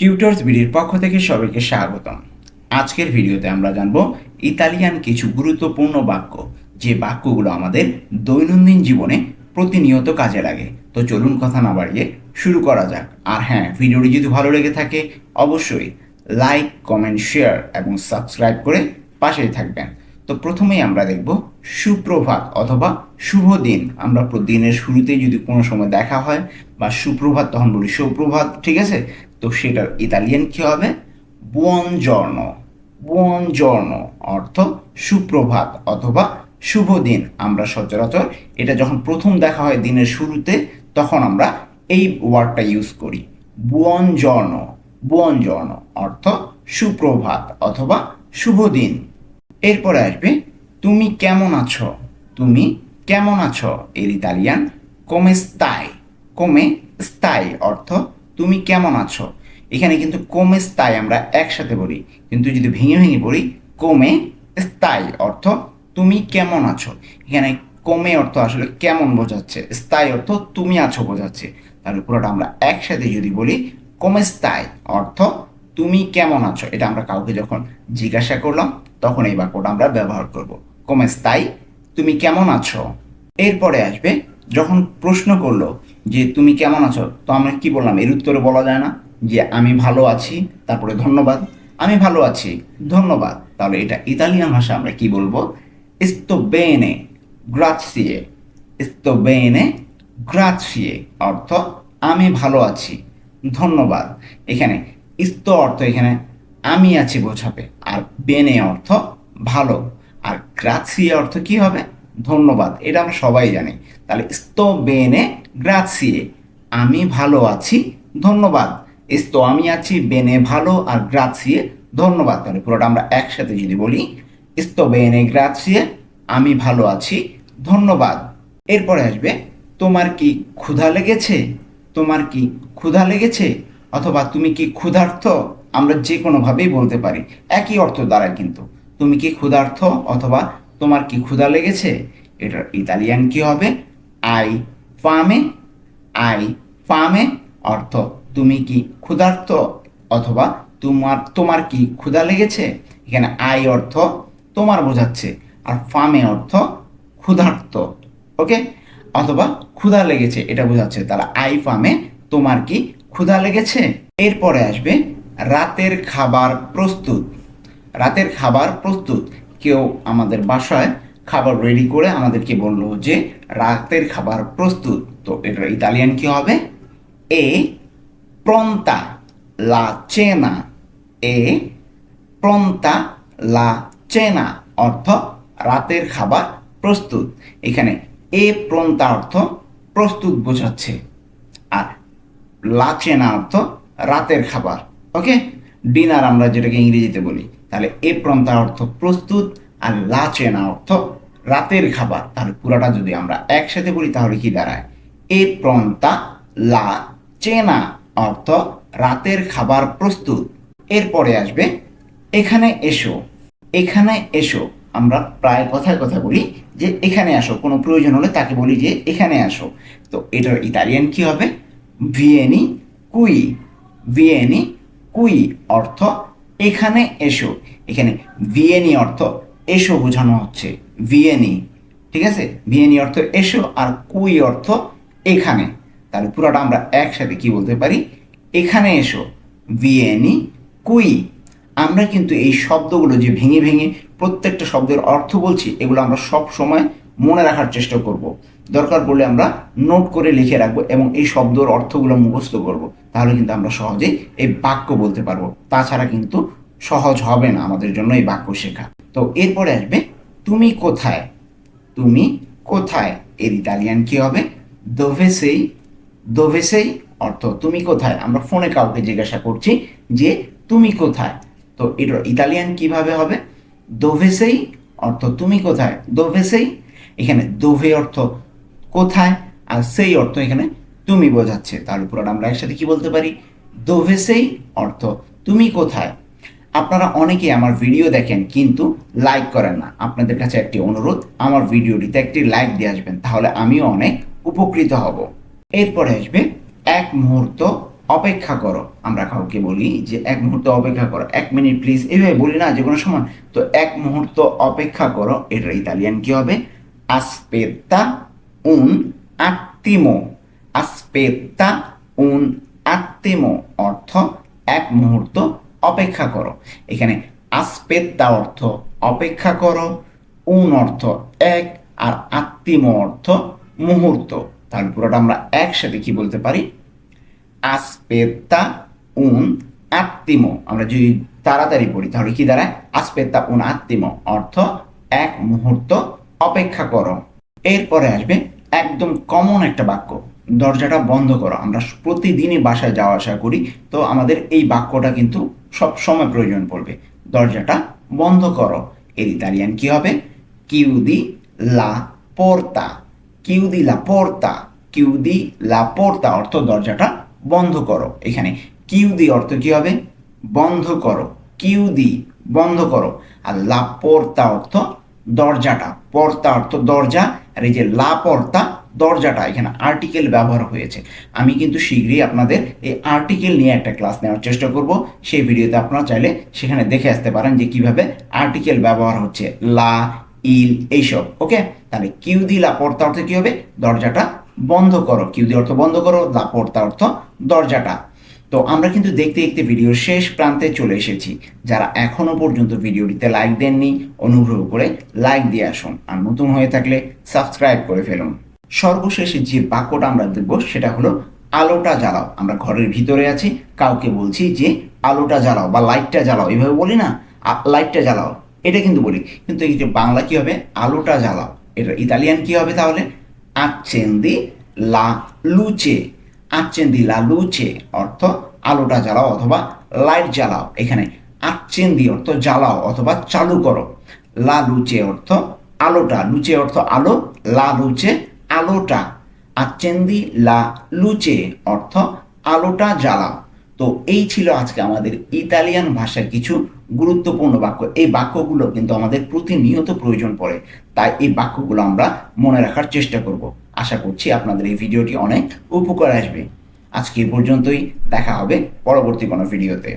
Tutors বিডির পক্ষ থেকে সবাইকে স্বাগতম। আজকের ভিডিওতে আমরা জানব ইতালিয়ান কিছু গুরুত্বপূর্ণ বাক্য, যে বাক্যগুলো আমাদের দৈনন্দিন জীবনে প্রতিনিয়ত কাজে লাগে। তো চলুন কথা না বাড়িয়ে শুরু করা যাক। আর হ্যাঁ ভিডিওটি যদি ভালো লেগে থাকে, অবশ্যই লাইক, কমেন্ট, শেয়ার এবং সাবস্ক্রাইব করে পাশেই থাকবেন। তো প্রথমেই আমরা দেখব সুপ্রভাত অথবা শুভ দিন। আমরা দিনের শুরুতে যদি কোনো সময় দেখা হয় বা সুপ্রভাত, তখন বলি সুপ্রভাত, ঠিক আছে? তো সেটার ইতালিয়ান কি হবে? বুয়নজর্ন বুয়নজর্ন অর্থ সুপ্রভাত অথবা শুভ দিন। আমরা সচরাচর এটা যখন প্রথম দেখা হয় দিনের শুরুতে, তখন আমরা এই ওয়ার্ডটা ইউজ করি। বুয়নজর্ন বুয়নজর্ন অর্থ সুপ্রভাত অথবা শুভ দিন। এরপরে আসবে, তুমি কেমন আছো? তুমি কেমন আছো? এর ইতালিয়ান কোমে স্তাই কোমে স্তাই অর্থ তুমি কেমন আছো? এখানে কিন্তু কোমে স্তাই আমরা একসাথে বলি। কিন্তু যদি ভেঙে ভেঙে বলি, কমে স্তাই অর্থ তুমি কেমন আছো? এখানে কমে অর্থ আসলে কেমন বোঝাচ্ছে? স্থায়ী অর্থ তুমি আছো বোঝাচ্ছে। তাহলে পুরোটা আমরা একসাথে যদি বলি, কোমে স্থাই অর্থ তুমি কেমন আছো? এটা আমরা কাউকে যখন জিজ্ঞাসা করলাম, তখন এই বাক্যটা আমরা ব্যবহার করব। কোমে স্থাই তুমি কেমন আছো? এরপরে আসবে, যখন প্রশ্ন করল যে তুমি কেমন আছো? তো আমরা কি বললাম? এর উত্তরে বলা যায় না যে আমি ভালো আছি, তারপরে ধন্যবাদ। আমি ভালো আছি, ধন্যবাদ। তাহলে এটা ইতালিয়ান ভাষা আমরা কি বলব? Sto bene, grazie sto bene, grazie অর্থ, আমি ভালো আছি, ধন্যবাদ। এখানে ইস্তো অর্থ এখানে আমি আছি বোঝাবে। আর বেনে অর্থ ভালো। আর গ্রাছিয়ে অর্থ কি হবে? ধন্যবাদ, এটা আমরা সবাই জানি। তাহলে sto bene grazie আমি ভালো আছি, ধন্যবাদ। sto আমি আছি, বেনে ভালো আর গ্রাছিয়ে ধন্যবাদ। তাহলে পুরোটা আমরা একসাথে যদি বলি sto bene grazie আমি ভালো আছি, ধন্যবাদ। এরপরে আসবে, তোমার কি ক্ষুধা লেগেছে? তোমার কি ক্ষুধা লেগেছে? অথবা তুমি কি ক্ষুধার্থ? আমরা যে কোনোভাবেই বলতে পারি। একই অর্থ দাঁড়ায় কিন্তু। তুমি কি ক্ষুধার্থ অথবা তোমার কি ক্ষুধা লেগেছে? এটার ইতালিয়ান কি হবে? আই ফামে আই ফামে অর্থ তুমি কি ক্ষুধার্ত অথবা তোমার তোমার কি ক্ষুধা লেগেছে? এখানে আই অর্থ তোমার বোঝাচ্ছে আর ফামে অর্থ ক্ষুধার্ত, ওকে? অথবা ক্ষুধা লেগেছে এটা বোঝাচ্ছে, তাহলে আই ফামে তোমার কি ক্ষুধা লেগেছে? এরপরে আসবে রাতের খাবার প্রস্তুত, রাতের খাবার প্রস্তুত। কেউ আমাদের বাসায় খাবার রেডি করে আমাদেরকে বলল যে, রাতের খাবার প্রস্তুত। তো এটা ইতালিয়ান কি হবে? এ প্রন্তা লা চেনা এ প্রন্তা লা চেনা অর্থ, রাতের খাবার প্রস্তুত। এখানে এ প্রন্তা অর্থ প্রস্তুত বোঝাচ্ছে। আর লা চেনা অর্থ রাতের খাবার। ওকে? ডিনার আমরা যেটাকে ইংরেজিতে বলি, তাহলে এ প্রন্তা অর্থ প্রস্তুত আর লা চেনা অর্থ রাতের খাবার। তাহলে পুরাটা যদি আমরা একসাথে বলি, তাহলে কি দাঁড়ায়? এ প্রন্তা লা চেনা অর্থ রাতের খাবার প্রস্তুত। এরপরে আসবে, এখানে এসো এখানে এসো। আমরা প্রায় কথায় কথা বলি যে এখানে আসো, কোনো প্রয়োজন হলে তাকে বলি যে এখানে আসো। তো এটার ইতালিয়ান কি হবে? ভিয়েনি কুই, ভিয়েনি কুই অর্থ এখানে এসো। এখানে ভিয়েনি অর্থ এসো বোঝানো হচ্ছে। ভিয়েনি, ঠিক আছে? ভিয়েনি অর্থ এসো আর কুই অর্থ এখানে। তাহলে পুরোটা আমরা একসাথে কি বলতে পারি? এখানে এসো। ভিয়েনি, কুই। আমরা কিন্তু এই শব্দগুলো যে ভেঙে ভেঙে প্রত্যেকটা শব্দের অর্থ বলছি, এগুলো আমরা সব সময় মনে রাখার চেষ্টা করব। দরকার পড়লে আমরা নোট করে লিখে রাখব এবং এই শব্দর অর্থগুলো মুখস্থ করব। তাহলে কিন্তু আমরা সহজেই এই বাক্য বলতে পারব। তাছাড়া কিন্তু সহজ হবে না আমাদের জন্য এই বাক্য শেখা। তো এরপরে আসবে, তুমি কোথায়? তুমি কোথায়? এর ইতালিয়ান কি হবে? দোভেসেই দোভেসেই অর্থ, তুমি কোথায়? আমরা ফোনে কাউকে জিজ্ঞাসা করছি যে, তুমি কোথায়? তো এটার ইতালিয়ান কীভাবে হবে? দোভেসেই অর্থ, তুমি কোথায়? দোভেসেই এখানে দোভে অর্থ কোথায় আর সেই অর্থ এখানে তুমি বোঝাচ্ছে। তাহলে পুরোটা আমরা একসাথে কি বলতে পারি? দোভে সেই অর্থ, তুমি কোথায়? আপনারা অনেকেই আমার ভিডিও দেখেন কিন্তু লাইক করেন না। আপনাদের কাছে একটি অনুরোধ, আমার ভিডিওটিতে একটি লাইক দিয়ে আসবেন, তাহলে আমিও অনেক উপকৃত হব। এরপরে আসবে, এক মুহূর্ত অপেক্ষা করো। আমরা কাউকে বলি যে এক মুহূর্ত অপেক্ষা করো, এক মিনিট প্লিজ এইভাবে বলি না যে কোনো সময়। তো এক মুহূর্ত অপেক্ষা করো এটা ইতালিয়ান কি হবে? আস্পেত্তা উন আত্মিমো আস্পেত্তা উন আত্মিমো অর্থ এক মুহূর্ত অপেক্ষা করো। এখানে আসপেত্তা অর্থ অপেক্ষা করো উন অর্থ এক, আর আত্মিম অর্থ মুহূর্ত। তাহলে পুরোটা আমরা একসাথে কি বলতে পারি? আসপেত্তা উন আত্মিম আমরা যদি তাড়াতাড়ি পড়ি, তাহলে কি দাঁড়ায়? আসপেত্তা উন আত্মিম অর্থ এক মুহূর্ত অপেক্ষা করো। এরপরে আসবে একদম কমন একটা বাক্য। দরজাটা বন্ধ করো। আমরা প্রতিদিনই বাসায় যাওয়া আসা করি, তো আমাদের এই বাক্যটা কিন্তু সব সময় প্রয়োজন পড়বে। দরজাটা বন্ধ করো। এর ইতালিয়ান কি হবে? কিউদি লা পোর্তা কিউদি লা পোর্তা কিউদি লা পোর্তা অর্থ দরজাটা বন্ধ করো। এখানে কিউদি অর্থ কি হবে? বন্ধ করো। কিউদি বন্ধ করো। আর লা পোর্তা অর্থ দরজাটা পর্তা অর্থ দরজা, আর এই যে লা পর্তা দরজাটা, এখানে আর্টিকেল ব্যবহার হয়েছে। আমি কিন্তু শীঘ্রই আপনাদের এই আর্টিকেল নিয়ে একটা ক্লাস নেওয়ার চেষ্টা করব। সেই ভিডিওতে আপনারা চাইলে সেখানে দেখে আসতে পারেন যে কীভাবে আর্টিকেল ব্যবহার হচ্ছে, লা, ইল, এইসব ওকে তাহলে কিউ দি লা পর্তা অর্থ কী হবে? দরজাটা বন্ধ করো। কিউ দি অর্থ বন্ধ করো, লা পর্তা অর্থ দরজাটা। তো আমরা কিন্তু দেখতে দেখতে ভিডিওর শেষ প্রান্তে চলে এসেছি। যারা এখনও পর্যন্ত ভিডিওটিতে লাইক দেননি, অনুগ্রহ করে লাইক দিয়ে আসুন আর নতুন হয়ে থাকলে সাবস্ক্রাইব করে ফেলুন। সর্বশেষে যে বাক্যটা আমরা দেখব, সেটা হলো, আলোটা জ্বালাও। আমরা ঘরের ভিতরে আছি, কাউকে বলছি যে, আলোটা জ্বালাও বা লাইটটা জ্বালাও। এভাবে বলি না লাইটটা জ্বালাও। এটা কিন্তু বলি। কিন্তু এই যে বাংলা কি হবে? আলোটা জ্বালাও। এটা ইতালিয়ান কি হবে তাহলে? accendi la luce accendi la luce অর্থ আলোটা জ্বালাও অথবা লাইট জ্বালাও। এখানে accendi অর্থ জ্বালাও অথবা চালু করো। লা লুচে অর্থ আলোটা, লুচে অর্থ আলো, লা লুচে আলোটা। accendi la luce অর্থ আলোটা জ্বালাও। তো এই ছিল আজকে আমাদের ইতালিয়ান ভাষার কিছু গুরুত্বপূর্ণ বাক্য। এই বাক্যগুলো কিন্তু আমাদের প্রতিনিয়ত প্রয়োজন পড়ে। তাই এই বাক্যগুলো আমরা মনে রাখার চেষ্টা করব। আশা করছি আপনাদের এই ভিডিওটি অনেক উপকার আসবে। আজকে এ পর্যন্তই, দেখা হবে পরবর্তী কোনো ভিডিওতে।